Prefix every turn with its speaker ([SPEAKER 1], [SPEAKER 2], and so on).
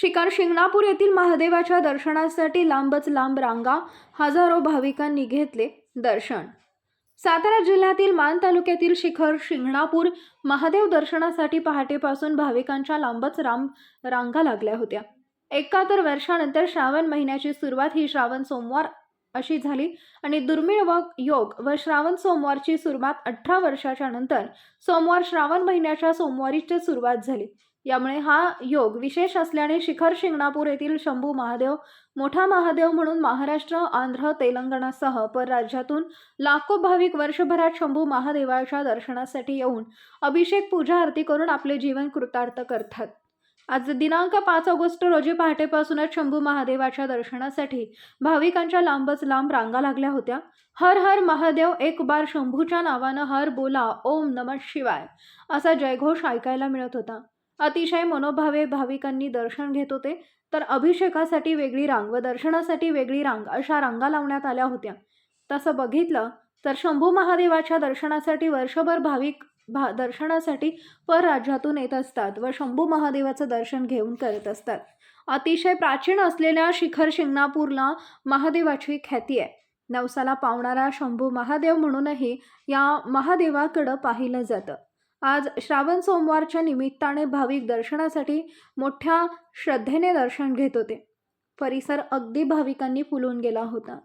[SPEAKER 1] शिकार शिंगणापूर येथील महादेवाच्या दर्शनासाठी लांबच लांब रांगा हजारो भाविकांनी घेतले दर्शन. सातारा जिल्ह्यातील मान तालुक्यातील शिखर शिंगणापूर महादेव दर्शनासाठी पहाटेपासून भाविकांच्या लांबच राम रांगा लागल्या होत्या. एकाहत्तर वर्षानंतर श्रावण महिन्याची सुरुवात ही श्रावण सोमवार अशी झाली आणि दुर्मिळ व योग व श्रावण सोमवारची सुरुवात अठरा वर्षाच्या नंतर सोमवार श्रावण महिन्याच्या सोमवारीची सुरुवात झाली. यामुळे हा योग विशेष असल्याने शिखर शिंगणापूर येथील शंभू महादेव मोठा महादेव म्हणून महाराष्ट्र आंध्र तेलंगणासह परराज्यातून लाखो भाविक वर्षभरात शंभू महादेवाच्या दर्शनासाठी येऊन अभिषेक पूजा आरती करून आपले जीवन कृतार्थ करतात. आज दिनांक पाच ऑगस्ट रोजी पहाटेपासूनच शंभू महादेवाच्या दर्शनासाठी भाविकांच्या लांबच लांब रांगा लागल्या होत्या. हर हर महादेव एक बार शंभूच्या नावानं हर बोला ओम नम शिवाय असा जयघोष ऐकायला मिळत होता. अतिशय मनोभावे भाविकांनी दर्शन घेत होते. तर अभिषेकासाठी वेगळी रांग व दर्शनासाठी वेगळी रांग अशा रांगा लावण्यात आल्या होत्या. तसं बघितलं तर शंभू महादेवाच्या दर्शनासाठी वर्षभर भाविक भा दर्शनासाठी परराज्यातून येत असतात व शंभू महादेवाचं दर्शन घेऊन करत असतात. अतिशय प्राचीन असलेल्या शिखर शिंगणापूरला महादेवाची ख्याती आहे. नवसाला पावणारा शंभू महादेव म्हणूनही या महादेवाकडं पाहिलं जातं. आज श्रावण सोमवारच्या निमित्ताने भाविक दर्शनासाठी मोठ्या श्रद्धेने दर्शन घेत होते. परिसर अगदी भाविकांनी फुलून गेला होता.